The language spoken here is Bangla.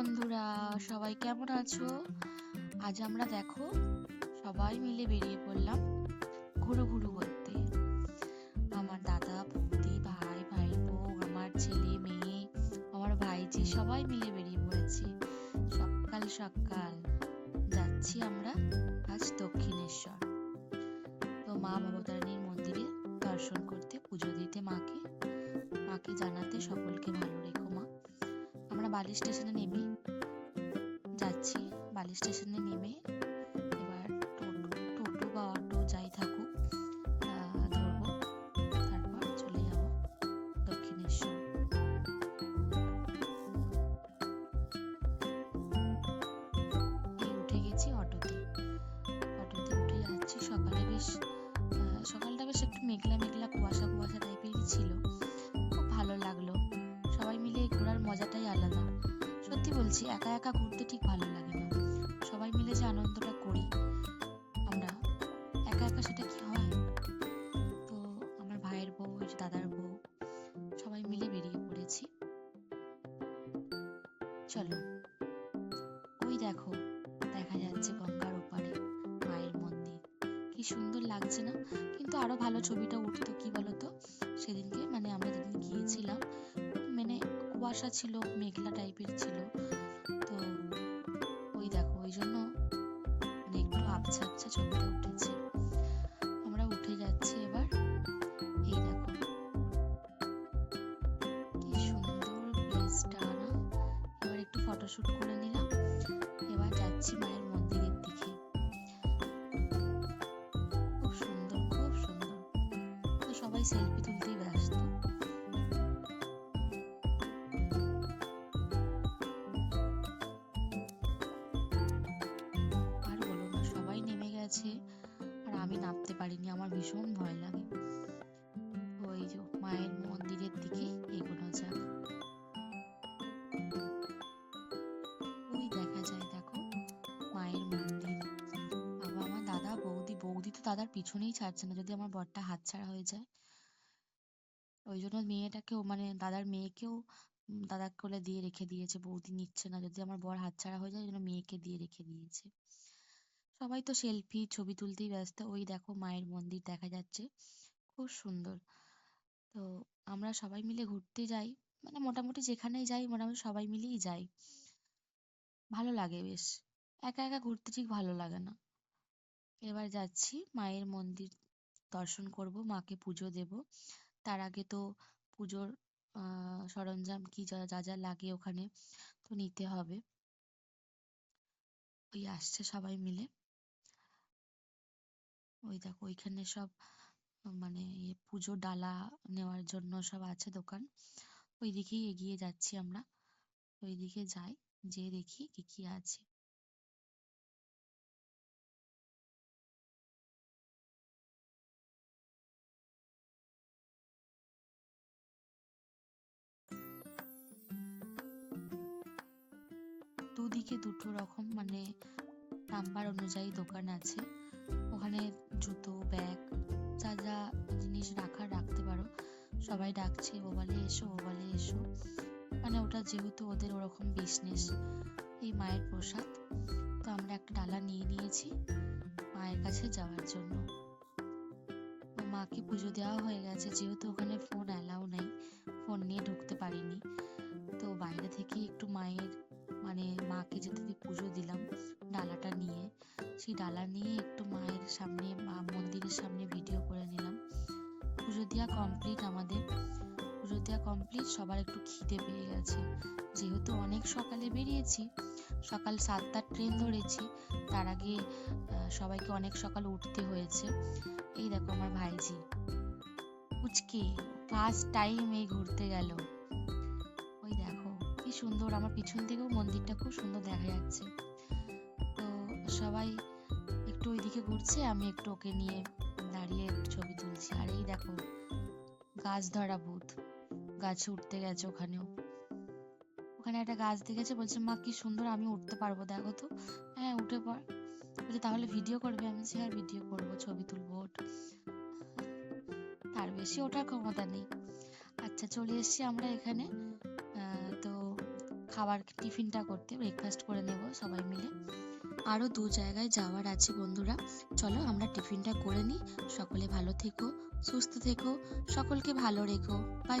বন্ধুরা, সবাই কেমন আছো? আজ আমরা দেখো, সবাই মিলে বেরিয়ে পড়লাম ঘুরু ঘুরু করতে। আমার দাদা বৌদি ভাই, ভাইপো, আমার ছেলে, মেয়ে, আমার ভাইজি, সবাই মিলে বেরিয়ে পড়েছি। সকাল সকাল যাচ্ছি আমরা আজ দক্ষিণেশ্বর। তো মা ভবতারিণীর মন্দিরে দর্শন করতে, পুজো দিতে মাকে মাকে জানাতে আমরা বালি স্টেশনে নেমে যাচ্ছি বালি স্টেশনে নেমে। বলছি, একা একা ঘুরতে ঠিক ভালো লাগে না। সবাই মিলে যে আনন্দটা করি, আমরা একা একা সেটা কি হয়? তো আমার ভাইয়ের বউ দাদার বউ, সবাই মিলে বেরিয়ে পড়েছি। চলো, ওই দেখো, দেখা যাচ্ছে গঙ্গার ওপারে মায়ের মন্দির। কি সুন্দর লাগছে না? কিন্তু আরও ভালো ছবিটা উঠতো, কি বলতো? সেদিনকে মানে আমরা যেদিন গিয়েছিলাম মানে কুয়াশা ছিল, মেঘলা টাইপের ছিল। আবছা ছবিটা আমরা উঠে যাচ্ছি এবার। এই দেখো। কি সুন্দর প্লেসটা না। এবার একটু ফটোশুট করে নিলাম। এবার যাচ্ছি মায়ের মন্দিরের দিকে। খুব সুন্দর খুব সুন্দর। তো সবাই সেলফি তুলতেই ব্যস্ত। গেছে আর আমি নামতে পারিনি, আমার ভীষণ ভয় লাগে। ওই যে মায়ের মন্দিরের দিকে এগোনো যাক। ওই দেখা যায়, দেখো, মায়ের মন্দির। বাবা, আমার দাদা, বৌদি বৌদি তো দাদার পিছনেই ছাড়ছে না, যদি আমার বরটা হাতছাড়া হয়ে যায়। ওই জন্য মেয়েটাকেও মানে দাদার মেয়েকেও দাদার কোলে দিয়ে রেখে দিয়েছে। বৌদি নিচ্ছে না, যদি আমার বর হাতছাড়া হয়ে যায়, ওই জন্য মেয়েকে দিয়ে রেখে দিয়েছে। সবাই তো সেলফি ছবি তুলতেই ব্যস্ত। ওই দেখো মায়ের মন্দির দেখা যাচ্ছে। খুব সুন্দর। তো আমরা সবাই মিলে ঘুরতে যাই। মানে মোটামুটি যেখানেই যাই, মোটামুটি সবাই মিলেই যাই। ভালো লাগে বেশ। একা একা ঘুরতে ঠিক ভালো লাগে না। এবার যাচ্ছি, মায়ের মন্দির দর্শন করব, মাকে পুজো দেব। তার আগে তো পুজোর আহ সরঞ্জাম কি যা যা যা লাগে ওখানে তো নিতে হবে। ওই আসছে সবাই মিলে। ওই দেখো ওইখানে সব মানে ইয়ে পুজোর ডালা নেওয়ার জন্য সব আছে দোকান। ওইদিকেই এগিয়ে যাচ্ছি আমরা। ওইদিকে যাই, যেয়ে দেখি কি কি আছে। দুদিকে দুটো রকম মানে নাম্বার অনুযায়ী দোকান আছে। ওখানে জুতো ব্যাগ যা যা জিনিস রাখার রাখতে পারো। সবাই ডাকছে, ওবালে এসো ওবালে এসো। মানে ওটা যেহেতু ওদের ওরকম বিজনেস এই মায়ের প্রসাদ। তো আমরা একটা ডালা নিয়ে নিয়েছি মায়ের কাছে যাওয়ার জন্য। মাকে পুজো দেওয়া হয়ে গেছে, যেহেতু ওখানে ফোন অ্যালাউ নেই ফোন নিয়ে ঢুকতে পারিনি। তো বাইরে থেকে একটু মায়ের মানে মাকে যেতে পুজো দিলাম। সেই ডালা নিয়ে একটু মায়ের সামনে মা মন্দিরের সামনে ভিডিও করে নিলাম। পুজো দেওয়া কমপ্লিট আমাদের। পুজো দেওয়া কমপ্লিট সবার একটু খিদে পেয়ে গেছে। যেহেতু অনেক সকালে বেরিয়েছি, সকাল সাতটার ট্রেন ধরেছি, তার আগে সবাইকে অনেক সকাল উঠতে হয়েছে। এই দেখো আমার ভাইজি। উচকে ফার্স্ট টাইম এই ঘুরতে গেল। ওই দেখো, কি সুন্দর, আমার পিছন থেকেও মন্দিরটা খুব সুন্দর দেখা যাচ্ছে। তো সবাই একটু ওইদিকে ঘুরছে, আমি একটু ওকে নিয়ে দাঁড়িয়ে ছবি তুলছি। আর এই দেখো, গাছ ধরা ভূত। গাছে উঠতে গেছে ওখানেও। ওখানে একটা গাছ দেখেছে, বলছে, মা, কি সুন্দর, আমি উঠতে পারব, দেখো তো। হ্যাঁ উঠে পড়। বলছে, তাহলে ভিডিও করবে? আমি বলছি হ্যাঁ ভিডিও করব, ছবি তুলবো তার বেশি ওঠার ক্ষমতা নেই। আচ্ছা চলে এসেছি আমরা এখানে। তো খাবার, টিফিনটা করতে ব্রেকফাস্ট করে নেব সবাই মিলে। আরও দু জায়গায় যাওয়ার আছে বন্ধুরা। চলো আমরা টিফিনটা করে নিই। সকলে ভালো থেকো, সুস্থ থেকো, সকলকে ভালো রেখো। Bye bye